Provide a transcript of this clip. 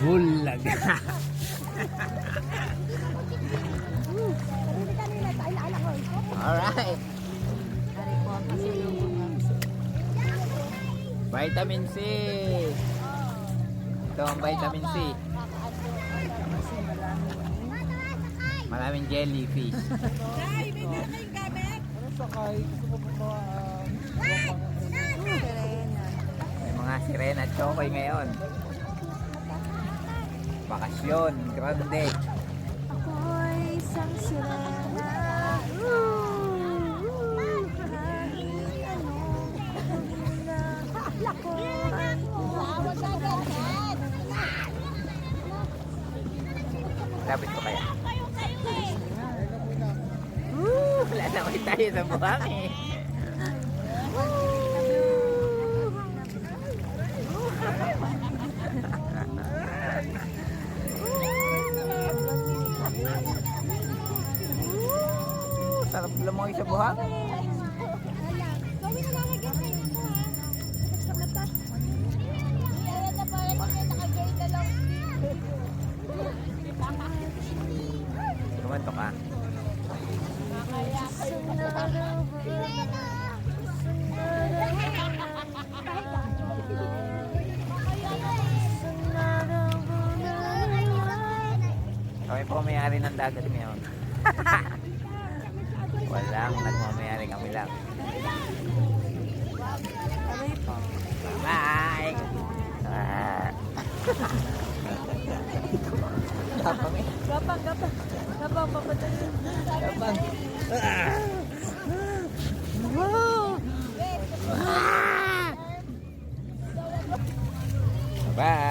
Bulaga. Alright. Vitamin C. Ito ang vitamin C. Maraming jellyfish. Sakay, gusto mo ba uh, May mga sirena at chokoy ngayon. Bakasyon, grande. Ako'y isang sirena. Lapit ko kaya. Woo! Wala na tayo sa buhangin. Sarap lumoy sa buhangin. Kumanto ka. Kami po may-ari ng dagat ngayon. Walang nagmamayari kami lang. Bye! Gapang eh. Gapang, gapang. Gapang, papatay. Gapang. Bye!